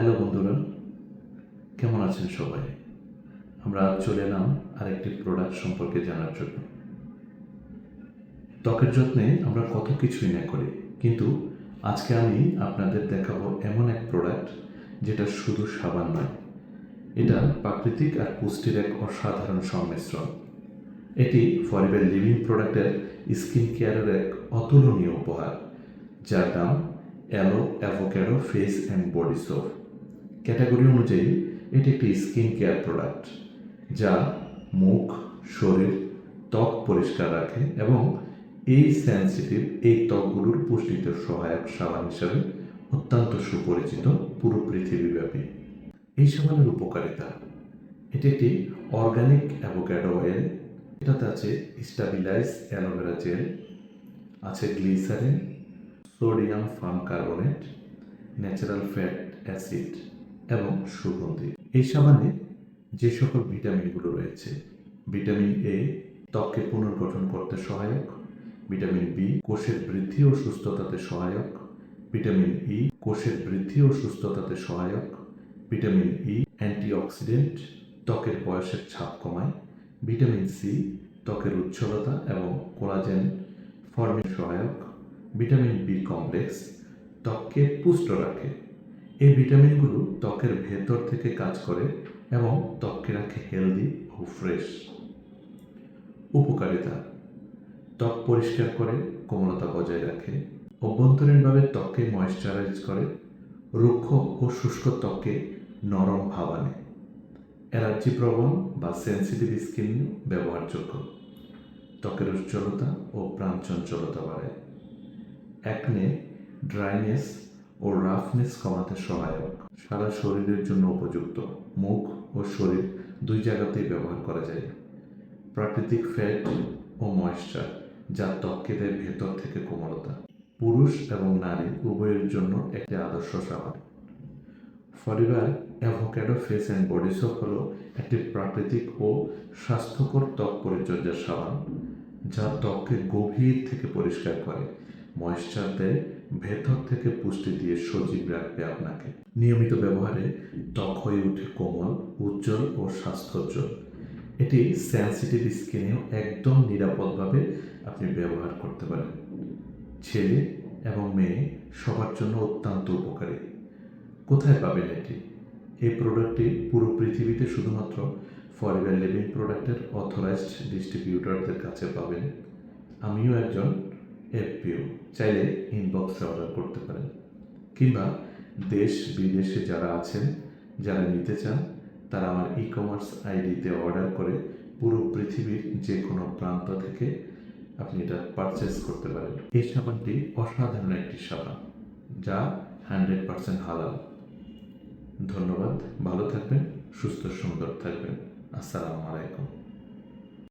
Hello বন্ধুরা, কেমন আছেন সবাই? আমরা চলে এলাম আরেকটি প্রোডাক্ট সম্পর্কে জানার জন্য। ত্বকের যত্নে আমরা কত কিছুই না করি, কিন্তু আজকে আমি আপনাদের দেখাবো এমন এক প্রোডাক্ট যেটা শুধু সাবান নয়, এটা প্রাকৃতিক আর পুষ্টির এক অসাধারণ সংমিশ্রণ। এটি ফরিবের লিভিং প্রোডাক্টের স্কিন কেয়ারের এক অতুলনীয় উপহার, যার নাম aloe avocado face and body soap category অনুযায়ী এটি একটি স্কিন কেয়ার প্রোডাক্ট, যা মুখ, শরীর, ত্বক পরিষ্কার রাখে এবং এই সেন্সিটিভ এই ত্বকগুলোর পুষ্টিতে সহায়ক সাবান হিসাবে অত্যন্ত সুপরিচিত পুরো পৃথিবীব্যাপী। এই সাবানের উপকারিতা, এটি একটি অর্গানিক অ্যাভোক্যাডো অয়েল, এটাতে আছে স্টাবিলাইজ অ্যালোভেরা জেল, আছে glycerin, sodium farm carbonate, natural fat acid. এবং সুগন্ধি এই সাবানে যে সকল ভিটামিনগুলো রয়েছে, ভিটামিন এ ত্বককে পুনর্গঠন করতে সহায়ক, ভিটামিন বি কোষের বৃদ্ধি ও সুস্থতাতে সহায়ক, ভিটামিন ই কোষের বৃদ্ধি ও সুস্থতাতে সহায়ক, ভিটামিন ই অ্যান্টিঅক্সিডেন্ট, ত্বকের বয়সের ছাপ কমায়, ভিটামিন সি ত্বকের উজ্জ্বলতা এবং কোলাজেন ফর্মে সহায়ক, ভিটামিন বি কমপ্লেক্স ত্বককে পুষ্ট রাখে। এই ভিটামিনগুলো ত্বকের ভেতর থেকে কাজ করে এবং ত্বককে রাখে হেলদি ও ফ্রেশ। উপকারিতা, ত্বক পরিষ্কার করে, কোমলতা বজায় রাখে, অভ্যন্তরীণভাবে ত্বককে ময়েশ্চারাইজ করে, রুক্ষ ও শুষ্ক ত্বককে নরম ভাব আনে। অ্যালার্জি প্রবণ বা সেন্সিটিভ স্কিন ব্যবহারযোগ্য। ত্বকের উজ্জ্বলতা ও প্রাণচঞ্চলতা বাড়ায়। অ্যাকনে ড্রাইনেস ও রাফনেস কমাতে সহায়ক। সারা শরীরের জন্য উপযুক্ত। মুখ ও শরীর দুই জায়গাতেই ব্যবহার করা যায়। প্রাকৃতিক ফ্যাট ও ময়েশ্চার যা ত্বককে দেয় ভেতর থেকে কোমলতা। পুরুষ এবং নারী উভয়ের জন্য একটি আদর্শ সাবান ফরিবার avocado face and body soap হল একটি প্রাকৃতিক ও স্বাস্থ্যকর ত্বক পরিচর্যার সাবান, যা ত্বককে গভীর থেকে পরিষ্কার করে। ময়েশ্চার দেয় ভেতর থেকে পুষ্টি দিয়ে সজীব রাখবে আপনাকে। নিয়মিত ব্যবহারে ত্বক হয়ে ওঠে কোমল, উজ্জ্বল ও স্বাস্থ্যোজ্জ্বল এটি সেন্সিটিভ স্কিনেও একদম নিরাপদভাবে আপনি ব্যবহার করতে পারেন। ছেলে এবং মেয়ে সবার জন্য অত্যন্ত উপকারী। কোথায় পাবেন এটি? এই প্রোডাক্টটি পুরো পৃথিবীতে শুধুমাত্র ফরিবার লিভিং প্রোডাক্টের অথরাইজড ডিস্ট্রিবিউটরদের কাছে পাবেন। আমিও একজন এফপিও চাইলে ইনবক্সে অর্ডার করতে পারেন। কিংবা দেশ বিদেশে যারা আছেন, যারা নিতে চান, তারা আমার ই কমার্স আইডিতে অর্ডার করে পুরো পৃথিবীর যে কোনো প্রান্ত থেকে আপনি এটা পারচেস করতে পারেন। এই সাবানটি অসাধারণ একটি সাবান, যা হান্ড্রেড পার্সেন্ট হালাল। ধন্যবাদ, ভালো থাকবেন, সুস্থ সুন্দর থাকবেন। আসসালামু আলাইকুম।